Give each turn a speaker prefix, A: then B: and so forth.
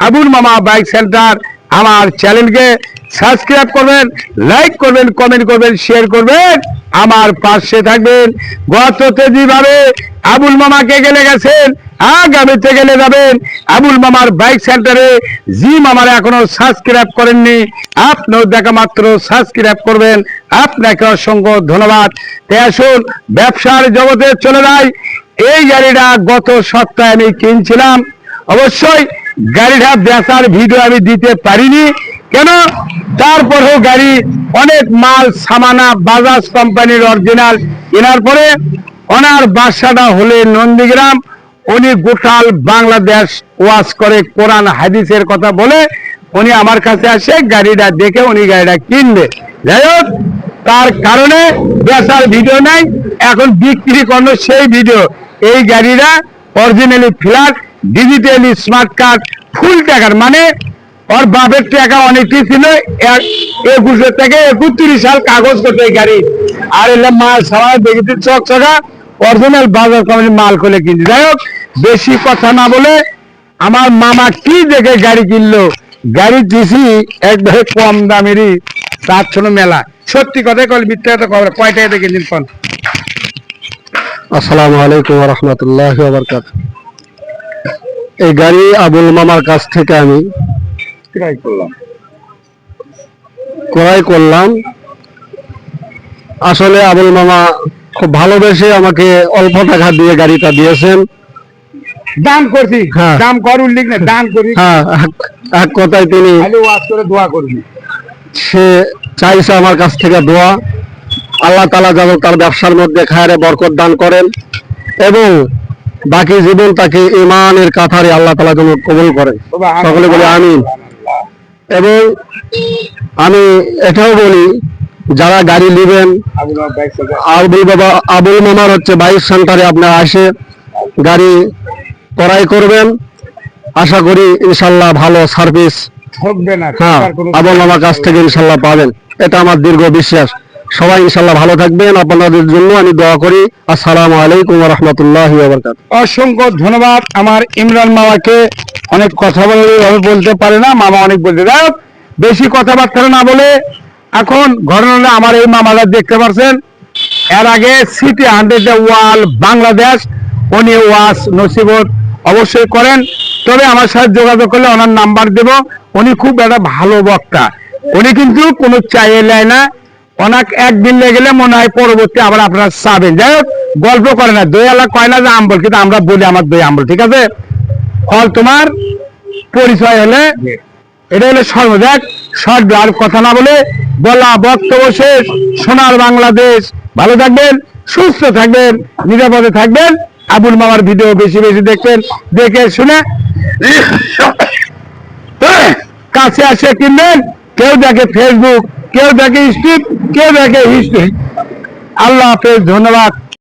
A: আবুল মামা bike centre আমার চ্যানেলকে সাবস্ক্রাইব করবেন, লাইক করবেন, কমেন্ট করবেন শেয়ার করবেন। আমার পাশে থাকবেন। গততে যেভাবে আবুল মামাকে গেলে গেছেন আগামীতে গেলে যাবেন। আবুল মামার বাইক সেন্টারে জি মামার এখনও সাবস্ক্রাইব করেননি। আপনিও দেখা মাত্র সাবস্ক্রাইব করবেন। আপনাকে অসংখ্য ধন্যবাদ। তাই আসুন, ব্যবসার জগতে চলে যায় এই গাড়িটা গত সপ্তাহে আমি কিনছিলাম। অবশ্যই গাড়িটা বেচার ভিডিও আমি দিতে পারিনি। কেন? তারপরেও গাড়ি অনেক মাল, সামানা, বাজাজ কোম্পানির অরিজিনাল কেনার পরে ওনার বাসাটা হলে নন্দীগ্রাম। উনি গোটাল বাংলাদেশ ওয়াশ করে কোরআন, হাদিসের কথা বলে উনি আমার কাছে আসে, গাড়িটা দেখে উনি গাড়িটা কিনবে। যাই হোক, তার কারণে বেচার ভিডিও নাই, এখন বিক্রি করল সেই ভিডিও। এই গাড়িটা originally flat digitally smart card full টাকার মানে ওর বাপের টাকা অনেকটি ছিল, এক- একুশে থেকে একত্রিশ সাল কাগজ করতে গাড়ি। আর এলাম মাল সামান্য দেখেছি চকচকা অরিজিনাল বাজার কোম্পানি মাল করে কিনছি। যাই হোক, বেশি কথা না বলে আমার মামা কি দেখে গাড়ি কিনলো? গাড়ি দিছি একবারে কম দামেরই, তার ছোট মেলা। সত্যি কথাই কল, মিথ্যা কথা কবে কয় টাকা দিয়ে কিনছেন কোন
B: আসসালামু আলাইকুম রহমতুল্লাহ এই গাড়ি আবুল মামার কাছ থেকে আমি
A: ট্রাই করলাম।
B: ক্রয় করলাম। আসলে আবুল মামা খুব ভালোবেসে আমাকে অল্প টাকা দিয়ে গাড়িটা দিয়েছেন।
A: দান করছি।
B: হ্যাঁ।
A: দাম কর উল্লেখ না দান করি।
B: হ্যাঁ এক- এক কথায় তিনি
A: করে দোয়া করবি
B: সে চাইছে আমার কাছ থেকে দোয়া। আল্লাহ তালা যেন তার ব্যবসার মধ্যে খায়ারে বরকত দান করেন এবং বাকি জীবন তাকে ইমানের কাথারে আল্লাহ তালা যেন কবুল করেন সকলে বলে আমিন। এবং আমি এটাও বলি যারা গাড়ি নেবেন আবুল বাবা আবুল মামার হচ্ছে বাইক সেন্টারে আপনার আসে গাড়ি ক্রয় করবেন। আশা করি ইনশাল্লাহ ভালো সার্ভিস হ্যাঁ আবুল মামার কাছ থেকে ইনশাল্লাহ পাবেন। এটা আমার দীর্ঘ বিশ্বাস। সবাই ইনশাল্লাহ ভালো থাকবেন। আপনাদের জন্য আমি দোয়া করি। আসসালামু আলাইকুম রহমতুল্লাহ
A: অসংখ্য ধন্যবাদ আমার ইমরান মামাকে। অনেক কথা বলে বলতে পারে না, মামা অনেক বলতে যাই বেশি কথাবার্তা না বলে এখন ঘটনা আমার এই মামারা দেখতে পাচ্ছেন এর আগে সিটি হান্ড্রেড ওয়াল বাংলাদেশ, উনি ওয়াস নসিবত অবশ্যই করেন। তবে আমার সাথে যোগাযোগ করলে ওনার নাম্বার দেব। উনি খুব একটা ভালো বক্তা। উনি কিন্তু কোনো চাইয়ে নেয় না। অনেক একদিন লেগে গেলে মনে হয় পরবর্তী আবার আপনারা চাবেন। যাই হোক, গল্প করে না, দই আলা কয় না যে আম্বল, কিন্তু আমরা বলি আমার দই আম্বল, ঠিক আছে? ফল তোমার, পরিচয় হলে এটা হলো সর্ব, দেখ শর্ট আর কথা না বলে বলা বক্তব্য শেষ, সোনার বাংলাদেশ। ভালো থাকবেন, সুস্থ থাকবেন, নিরাপদে থাকবেন। আবুল মামার ভিডিও বেশি বেশি দেখবেন, দেখে শুনে কাছে আসে কিনবেন, কেউ দেখে ফেসবুক কেউ দেখে স্ট্রিপ কেউ দেখে হিস্ট্রি আল্লাহ হাফেজ ধন্যবাদ।